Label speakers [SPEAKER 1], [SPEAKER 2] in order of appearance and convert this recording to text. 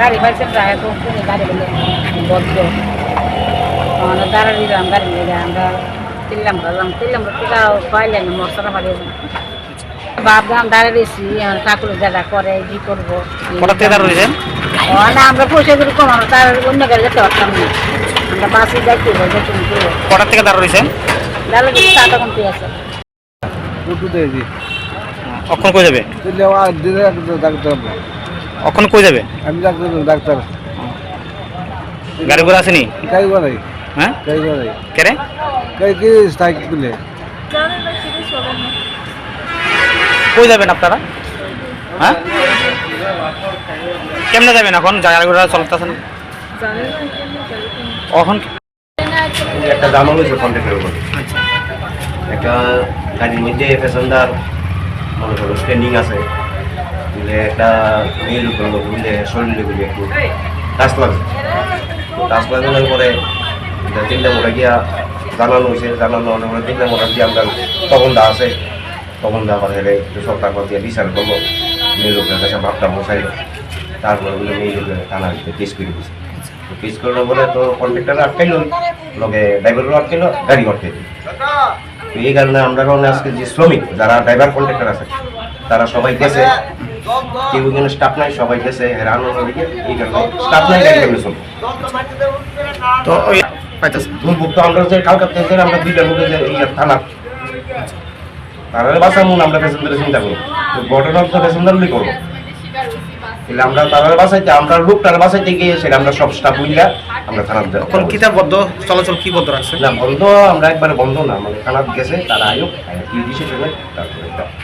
[SPEAKER 1] গাড়ি পাইছেন প্রায় তো কোনো গাড়ি বলে বদ্ধ। আমরা দাঁড়া দিলাম গাড়ি নিয়ে আমরা তিনলাম করলাম তিনলাম টিকা পাইলেন মশলা পারি ভাবলাম দাঁড়িয়ে দিয়েছি ঠাকুর যারা করে কি করব?
[SPEAKER 2] দাঁড়
[SPEAKER 1] না আমরা পয়সা করে কম আমরা তার অন্য গাড়ি যেতে পারতাম না। আমরা বাসে যাইতে হবে
[SPEAKER 2] কটার থেকে দাঁড় রয়েছেন
[SPEAKER 1] টাকা কমতে আছে।
[SPEAKER 2] অক্ষণ কই যাবে?
[SPEAKER 3] দিলে আর দিলে ডাক্তার
[SPEAKER 2] অক্ষণ কই যাবে?
[SPEAKER 3] আমি ডাক্তার ডাক্তার।
[SPEAKER 2] গাড়ি ঘোড়া আসেনি?
[SPEAKER 3] কাই বানাই
[SPEAKER 2] হ্যাঁ?
[SPEAKER 3] কাই বানাই
[SPEAKER 2] কেরে
[SPEAKER 3] কাই কি সাইকেলে
[SPEAKER 2] কই যাবেন আপনারা? হ্যাঁ? কেমনে যাবেন এখন? গাড়ি ঘোড়া চলতেছেন। এখন
[SPEAKER 4] একটা জামা হয়েছে কন্ট্রাক্টের উপর। একটা গাড়ির মধ্যে প্যাসেঞ্জার মনে করো স্ট্যান্ডিং আছে। বুঝলে একটা মেয়ে লোক হলো বুঝলে শরীরে বুঝলে একটু টাচ লাগছে। টাচ লাগানোর পরে তিনটা মোটা গিয়া জানানো হয়েছে জানানো অনেক পরে তিনটা মোটা দিয়ে আমরা তখন দা আছে, তখন দা আবার হেরে একটু সব টাকা দিয়ে বিচার করল মেয়ে লোকের কাছে ভাবটা বসাইলো। তারপরে বলে মেয়ে লোকের থানা কেস করে দিয়েছে। পিস করার পরে তো কন্ট্রাক্টর আটকাইলো লগে ড্রাইভারও আটকাইলো, গাড়ি আটকাইলো এই কারণে আমরা আজকে যে শ্রমিক, যারা ড্রাইভার কন্ট্রাক্টর আছে, তারা সবাই গেছে। কেউ এখানে স্টাফ নাই সবাই গেছে এই কারণে। স্টাফ নাই গাড়ি কেমনে চলবে
[SPEAKER 2] তো ওই পাইতেছে
[SPEAKER 4] দুর্ভোগ আমরা যে কালকাতা থেকে আমরা দুইটা লোকে যে এই থানা। তারা বাঁচাবো আমরা প্যাসেঞ্জারের চিন্তা করি। ঘটনা তো প্যাসেঞ্জারই করব তাহলে আমরা তারা বাঁচাইতে আমরা লোকটার বাঁচাইতে গিয়ে সেটা আমরা সব স্টাফ মিলিয়া আমরা থানার
[SPEAKER 2] এখন কিতাববদ্ধ চলাচল কি রাখছে
[SPEAKER 4] না বন্ধ আমরা একবারে বন্ধ না মানে থানাত গেছে তারা আয়োগ কি তারপরে এটা